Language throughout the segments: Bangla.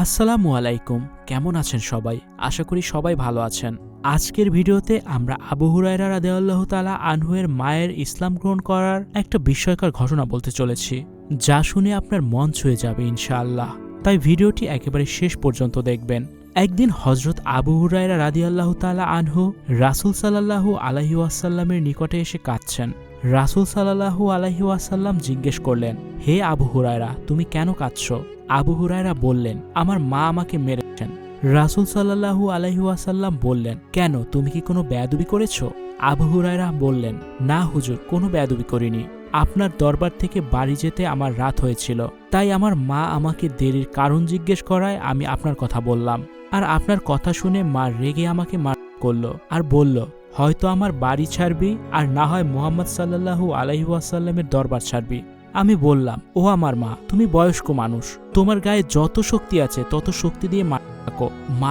আসসালামু আলাইকুম, কেমন আছেন সবাই? আশা করি সবাই ভালো আছেন। আজকের ভিডিওতে আমরা আবু হুরায়রা রাদেআল্লাহ তালা আনহুয়ের মায়ের ইসলাম গ্রহণ করার একটা বিস্ময়কর ঘটনা বলতে চলেছি, যা শুনে আপনার মন ছুঁয়ে যাবে ইনশাআল্লাহ। তাই ভিডিওটি একেবারে শেষ পর্যন্ত দেখবেন। একদিন হজরত আবু হুরায়রা রাদিয়াল্লাহ তালা আনহু রাসুল সাল্লাহু আলাহি ওয়াসাল্লামের নিকটে এসে কাঁদছেন। রাসুল সাল্লাহু আলাহি ওয়াসাল্লাম জিজ্ঞেস করলেন, হে আবু হুরায়রা, তুমি কেন কাঁদছ? আবু হুরায়রা বললেন, আমার মা আমাকে মেরেছেন। রাসুল সাল্লাহু আলাইহাসাল্লাম বললেন, কেন, তুমি কি কোনো বেয়াদবি করেছ? আবু হুরায়রা বললেন, না হুজুর, কোনো বেয়াদবি করিনি। আপনার দরবার থেকে বাড়ি যেতে আমার রাত হয়েছিল। তাই আমার মা আমাকে দেরির কারণ জিজ্ঞেস করায় আমি আপনার কথা বললাম। আর আপনার কথা শুনে মা রেগে আমাকে মার করল আর বলল হয়তো আমার বাড়ি ছাড়বি আর না হয় মোহাম্মদ সাল্লাহু আলাইহাসাল্লামের দরবার ছাড়বি। আমি বললাম ও আমার মা, তুমি বয়স্ক মানুষ। তোমার গায়ে যত শক্তি আছে, তত শক্তি দিয়ে মারো মা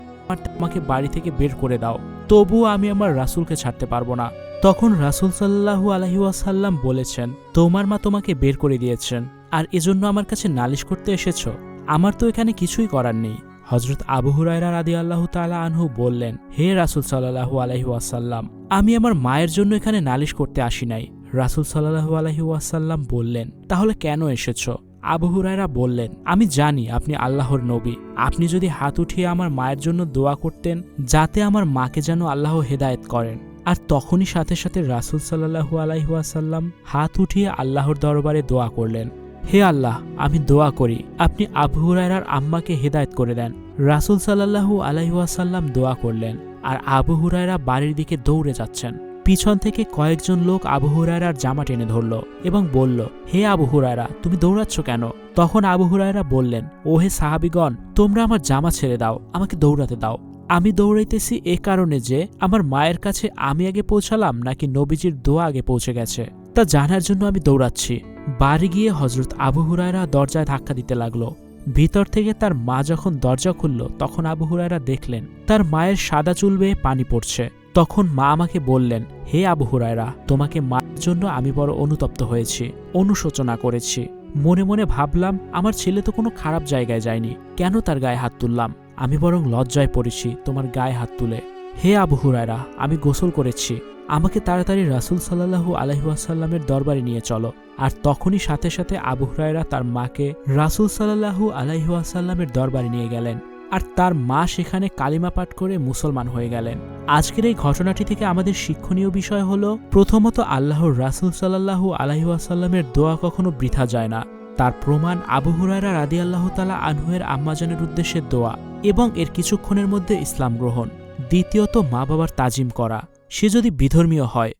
আমাকে বাড়ি থেকে বের করে দাও। তবুও আমি আমার রাসূলকে ছাড়তে পারব না। তখন রাসূল সাল্লাহু আলহিউসাল্লাম বলেছেন, তোমার মা তোমাকে বের করে দিয়েছেন। আর এজন্য আমার কাছে নালিশ করতে এসেছ। আমার তো এখানে কিছুই করার নেই। হজরত আবু হুরায়রা রাদি আল্লাহ তালা আনহু বললেন, হে রাসুল সাল্লাহু আলহিউসাল্লাম আমি আমার মায়ের জন্য এখানে নালিশ করতে আসি নাই। রাসুল সাল্লাহু আলহি ওয়াসাল্লাম বললেন, তাহলে কেন এসেছ? আবু হুরায়রা বললেন, আমি জানি আপনি আল্লাহর নবী। আপনি যদি হাত উঠিয়ে আমার মায়ের জন্য দোয়া করতেন, যাতে আমার মাকে যেন আল্লাহ হেদায়েত করেন। আর তখনই সাথে সাথে রাসুল সাল্লাহু আলাইহাসাল্লাম হাত উঠিয়ে আল্লাহর দরবারে দোয়া করলেন। হে আল্লাহ, আমি দোয়া করি, আপনি আবু হুরায়রার আম্মাকে হেদায়েত করে দেন। রাসুল সাল্লাহু আলাইহাসাল্লাম দোয়া করলেন, আর আবু হুরায়রা বাড়ির দিকে দৌড়ে যাচ্ছেন। পিছন থেকে কয়েকজন লোক আবু হুরায়রার জামা টেনে ধরল এবং বলল, হে আবু হুরায়রা, তুমি দৌড়াচ্ছ কেন? তখন আবু হুরায়রা বললেন ও হে সাহাবিগণ, তোমরা আমার জামা ছেড়ে দাও, আমাকে দৌড়াতে দাও। আমি দৌড়াইতেছি এ কারণে যে, আমার মায়ের কাছে আমি আগে পৌঁছালাম, নাকি নবীজির দোয়া আগে পৌঁছে গেছে। তা জানার জন্য আমি দৌড়াচ্ছি। বাড়ি গিয়ে হজরত আবু হুরায়রা দরজায় ধাক্কা দিতে লাগল। ভিতর থেকে তার মা যখন দরজা খুলল, তখন আবু হুরায়রা দেখলেন, তার মায়ের সাদা চুল বেয়ে পানি পড়ছে। তখন মা আমাকে বললেন, হে আবু হুরায়রা, তোমাকে মায়ের জন্য আমি বড় অনুতপ্ত হয়েছি, অনুশোচনা করেছি। মনে মনে ভাবলাম, আমার ছেলে তো কোনো খারাপ জায়গায় যায়নি। কেন তার গায়ে হাত তুললাম? আমি বরং লজ্জায় পড়েছি, তোমার গায়ে হাত তুলে। হে আবু হুরায়রা, আমি গোসল করেছি। আমাকে তাড়াতাড়ি রাসুল সাল্লাহু আলহিহাসাল্লামের দরবারে নিয়ে চলো। আর তখনই সাথে সাথে আবু হুরায়রা তার মাকে রাসুল সাল্লাহু আলাইহাসাল্লামের দরবারে নিয়ে গেলেন। আর তার মা সেখানে কালিমা পাঠ করে মুসলমান হয়ে গেলেন। আজকের এই ঘটনাটি থেকে আমাদের শিক্ষণীয় বিষয় হল, প্রথমত আল্লাহর রাসুল সাল্লাহু আলাইহাসাল্লামের দোয়া কখনো বৃথা যায় না। তার প্রমাণ আবু হুরায়রা রাদি আল্লাহ তালা আনহুয়ের আম্মাজানের উদ্দেশ্যে দোয়া এবং এর কিছুক্ষণের মধ্যে ইসলাম গ্রহণ। দ্বিতীয়ত মা বাবার তাজিম করা। সে যদি বিধর্মীয় হয়